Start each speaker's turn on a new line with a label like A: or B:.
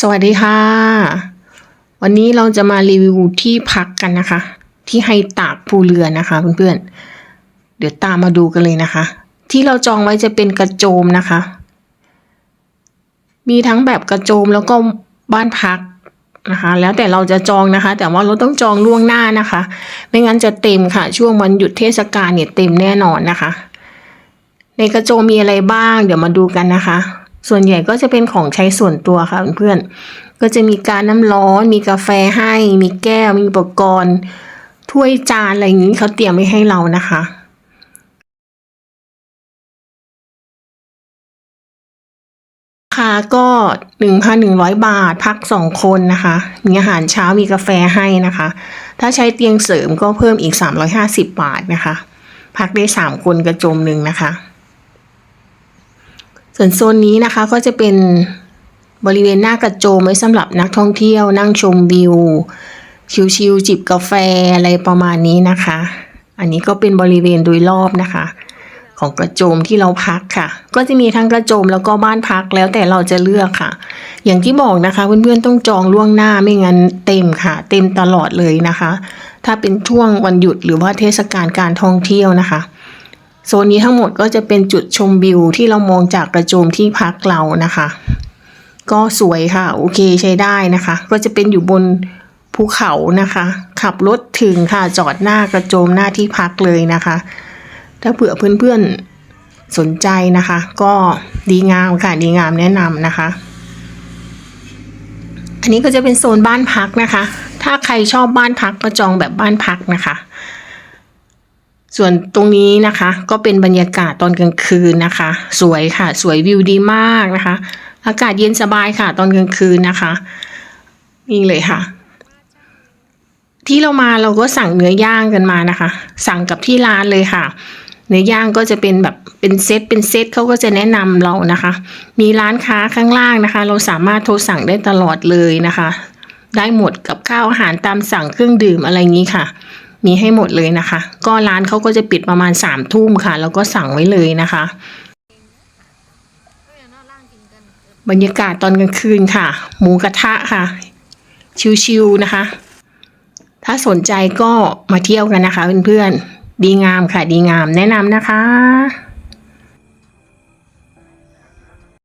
A: สวัสดีค่ะ วันนี้เราจะมารีวิวที่พักกันนะคะ ที่ไฮตากภูเรือนะคะเพื่อนๆ เดี๋ยวตามมาดูกันเลยนะคะ ที่เราจองไว้จะเป็นกระโจมนะคะ มีทั้งแบบกระโจมแล้วก็บ้านพักนะคะ แล้วแต่เราจะจองนะคะ แต่ว่าเราต้องจองล่วงหน้านะคะ ไม่งั้นจะเต็มค่ะ ช่วงวันหยุดเทศกาลเนี่ยเต็มแน่นอนนะคะ ในกระโจมมีอะไรบ้าง เดี๋ยวมาดูกันนะคะ ส่วนใหญ่ก็จะเป็นของใช้ส่วนตัวค่ะเพื่อนๆก็จะมีการน้ำร้อน มีกาแฟให้ มีแก้ว มีอุปกรณ์ ถ้วยจานอะไรอย่างนี้เขาเตรียมไว้ให้เรานะคะราคาก็หนึ่งพันหนึ่งร้อยบาทพักสองคนนะคะ มีอาหารเช้ามีกาแฟให้นะคะ ถ้าใช้เตียงเสริมก็เพิ่มอีกสามร้อยห้าสิบบาทนะคะ พักได้สามคนกระโจมหนึ่งนะคะ ส่วนโซนนี้นะคะก็จะเป็นบริเวณหน้ากระโจมไว้สำหรับนักท่องเที่ยวนั่งชมวิว ชิวๆจิบกาแฟอะไรประมาณนี้นะคะ อันนี้ก็เป็นบริเวณโดยรอบนะคะ ของกระโจมที่เราพักค่ะ ก็จะมีทั้งกระโจมแล้วก็บ้านพักแล้วแต่เราจะเลือกค่ะ อย่างที่บอกนะคะเพื่อนๆต้องจองล่วงหน้าไม่งั้นเต็มค่ะ เต็มตลอดเลยนะคะ ถ้าเป็นช่วงวันหยุดหรือว่าเทศกาลการท่องเที่ยวนะคะ โซนนี้ทั้งหมดก็จะเป็นจุดชมวิวที่เรามองจากกระโจมที่พักเรานะคะ ก็สวยค่ะ โอเคใช้ได้นะคะ ก็จะเป็นอยู่บนภูเขานะคะ ขับรถถึงค่ะจอดหน้ากระโจมหน้าที่พักเลยนะคะ ถ้าเผื่อเพื่อนๆสนใจนะคะ ก็ดีงามค่ะดีงามแนะนำนะคะ อันนี้ก็จะเป็นโซนบ้านพักนะคะ ถ้าใครชอบบ้านพักก็จองแบบบ้านพักนะคะ ส่วนตรงนี้นะคะก็เป็นบรรยากาศตอนกลางคืนนะคะ สวยค่ะ สวยวิวดีมากนะคะ อากาศเย็นสบายค่ะ ตอนกลางคืนนะคะนี่เลยค่ะ ที่เรามาเราก็สั่งเนื้อย่างกันมานะคะ สั่งกับที่ร้านเลยค่ะ เนื้อย่างก็จะเป็นแบบเป็นเซตเป็นเซตเขาก็จะแนะนำเรานะคะ มีร้านค้าข้างล่างนะคะ เราสามารถโทรสั่งได้ตลอดเลยนะคะ ได้หมดกับข้าวอาหารตามสั่งเครื่องดื่มอะไรงนี้ค่ะ มีให้หมดเลยนะคะ ก็ร้านเขาก็จะปิดประมาณสามทุ่มค่ะ แล้วก็สั่งไว้เลยนะคะ บรรยากาศตอนกลางคืนค่ะ หมูกระทะค่ะ ชิวๆนะคะ ถ้าสนใจก็มาเที่ยวกันนะคะเพื่อนๆ ดีงามค่ะ ดีงามแนะนำนะคะ